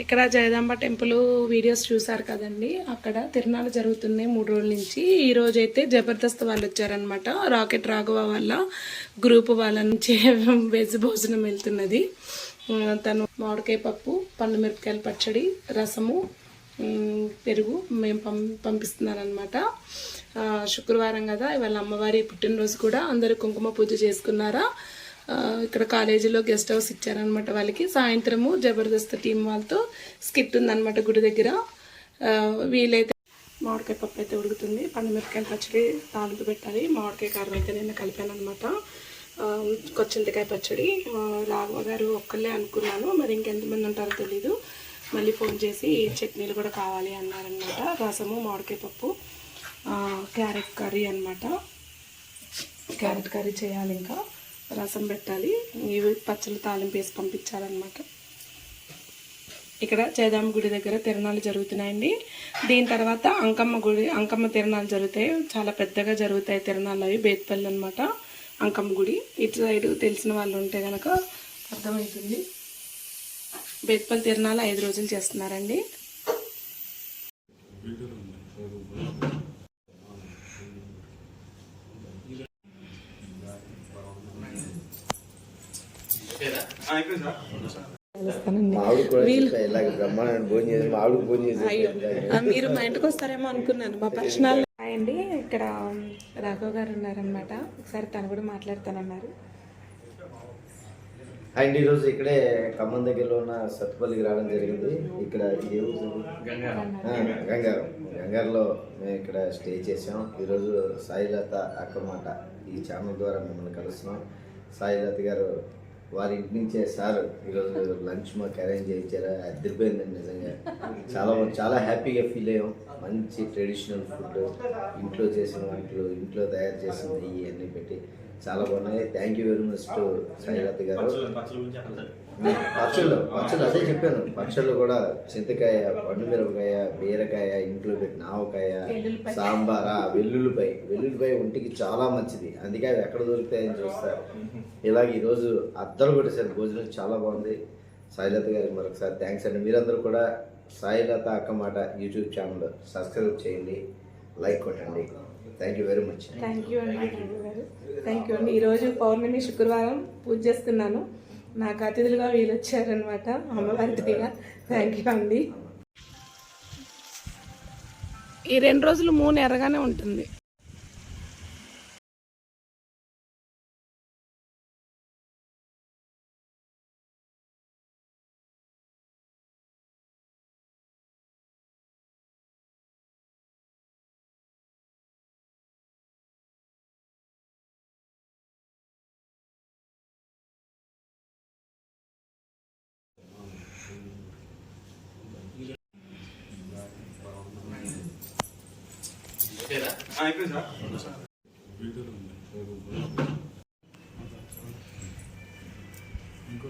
ఇక్కడ Jagadamba temple videos చూసారు కదండి. అక్కడ తిరునాళ్ళు జరుగుతున్నాయి మూడు రోజుల నుంచి. ఈ రోజు అయితే జబర్దస్త్ వాళ్ళు వచ్చారనమాట రాకెట్ రాఘవ వాళ్ళ గ్రూప్ వాళ్ళ నుంచి వెజ్ భోజనం వెళ్తున్నది. తను మామిడికాయ పప్పు పండు మిరపకాయల పచ్చడి రసము పెరుగు మేము పం పంపిస్తున్నారనమాట శుక్రవారం కదా ఇవాళ అమ్మవారి పుట్టినరోజు కూడా అందరూ కుంకుమ పూజ చేసుకున్నారా? ఇక్కడ కాలేజీలో గెస్ట్ హౌస్ ఇచ్చారనమాట వాళ్ళకి. సాయంత్రము జబర్దస్త్ టీం వాళ్ళతో స్కిట్ ఉందన్నమాట గుడి దగ్గర. వీలైతే మామిడికాయ పప్పు అయితే ఉడుకుతుంది. పండుమిరపకాయల పచ్చడి తాలింపు పెట్టాలి. మామిడికాయ కారం అయితే నేను కలిపాను అనమాట కొచ్చింతకాయ పచ్చడి. రాఘవ గారు ఒక్కళ్ళే అనుకున్నాను. మరి ఇంకెంతమంది ఉంటారో తెలీదు. మళ్ళీ ఫోన్ చేసి చట్నీలు కూడా కావాలి అన్నారనమాట రసము మామిడికాయ పప్పు క్యారెట్ కర్రీ అన్నమాట. క్యారెట్ కర్రీ చేయాలి ఇంకా. రసం పెట్టాలి. ఇవి పచ్చళ్ళు తాలింపు వేసి పంపించాలన్నమాట. ఇక్కడ చేదామ గుడి దగ్గర తిరణాలు జరుగుతున్నాయండి. దీని తర్వాత అంకమ్మ గుడి అంకమ్మ తిరణాలు జరుగుతాయి. చాలా పెద్దగా జరుగుతాయి తిరణాలు అవి బేత్పల్లి అనమాట అంకమ్మ గుడి. ఇటు సైడ్ తెలిసిన వాళ్ళు ఉంటే కనుక అర్థమవుతుంది. బేత్పల్లి తిరణాలు ఐదు రోజులు చేస్తున్నారండి మామిడి కూడా చెప్పా, ఇలాగ బ్రహ్మాండ భోజనం చేసి మామిడికి భోజనం చేసి అయ్యో ఆ, మీరు మా ఇంటికి వస్తారేమో అనుకున్నాను మా పర్సనల్ అండి ఇక్కడ రాఘవ్ గారు ఉన్నారనమాట ఒకసారి తను కూడా మాట్లాడతానన్నారు. అండ్ ఈరోజు ఇక్కడే ఖమ్మం దగ్గరలో ఉన్న సత్తుపల్లికి రావడం జరిగింది. ఇక్కడ ఏ ఊరు? గంగారం. గంగారంలో మేము ఇక్కడ స్టే చేసాం ఈరోజు సాయిలత అక్కమాట ఈ ఛానల్ ద్వారా మిమ్మల్ని కలుస్తున్నాం. సాయిలత గారు వారి ఇంటి నుంచే సార్ ఈరోజు లంచ్ మాకు అరేంజ్ చేయించారా? అదిరిపోయిందండి నిజంగా. చాలా చాలా హ్యాపీగా ఫీల్ అయ్యాం. మంచి ట్రెడిషనల్ ఫుడ్ ఇంట్లో చేసిన వంటలు ఇంట్లో తయారు చేసిన నెయ్యి అన్నీ పెట్టి చాలా బాగున్నాయి. Thank you very much to Sailata garu. పచ్చళ్ళు పచ్చళ్ళు అదే చెప్పాను. పచ్చళ్ళు కూడా చింతకాయ పండు మిరపకాయ బీరకాయ ఇంట్లో పెట్టిన ఆవకాయ సాంబార్ ఆ, వెల్లుల్లిపాయ. వెల్లుల్లిపాయ ఒంటికి చాలా మంచిది. అందుకే అవి ఎక్కడ దొరుకుతాయని చూస్తారు. ఇలాగ ఈరోజు అద్దరు కొట్టేసారు భోజనం చాలా బాగుంది. సాయిలత గారికి మరొకసారి థ్యాంక్స్ అండి. మీరందరూ కూడా సాయిలత అక్కమాట యూట్యూబ్ ఛానల్ సబ్స్క్రైబ్ చేయండి. లైక్ కొట్టండి. Thank you very much thank you అండి థ్యాంక్ యూ అండి ఈరోజు పౌర్ణమి శుక్రవారం పూజ చేస్తున్నాను. నాకు అతిథులుగా వీళ్ళు వచ్చారనమాట అమ్మవారి దగ్గర థ్యాంక్ యూ అండి. ఈ రెండు రోజులు మూన్ ఎర్రగానే ఉంటుంది. ఇంకో